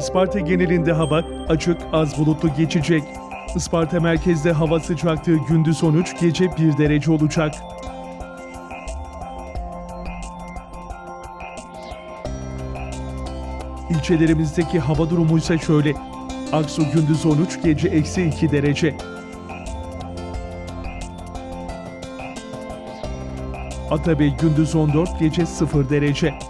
Isparta genelinde hava açık, az bulutlu geçecek. Isparta merkezde hava sıcaklığı gündüz 13, gece 1 derece olacak. İlçelerimizdeki hava durumu ise şöyle. Aksu gündüz 13, gece eksi 2 derece. Atabey gündüz 14, gece 0 derece.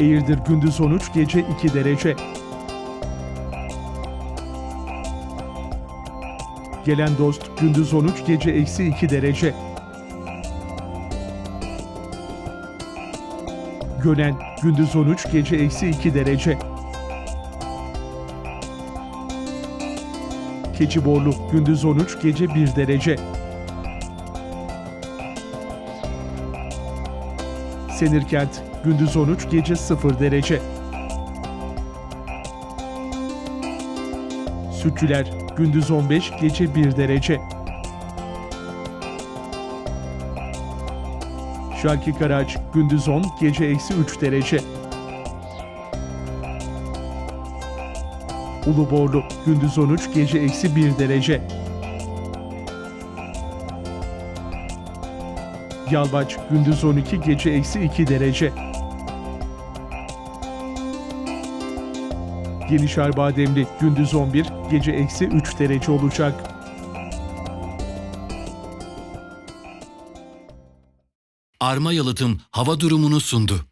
Eğirdir gündüz 13, gece 2 derece. Gelen dost gündüz 13, gece eksi 2 derece. Gönen gündüz 13, gece eksi 2 derece. Keçiborlu gündüz 13, gece 1 derece. Senirkent gündüz 13, gece 0 derece. Sütçüler gündüz 15, gece 1 derece. Şarkı Karaç gündüz 10, gece eksi 3 derece. Uluborlu gündüz 13, gece eksi 1 derece. Yalvaç gündüz 12, gece eksi 2 derece. Yenişar Bademli gündüz 11, gece eksi 3 derece olacak. Arma Yalıtım hava durumunu sundu.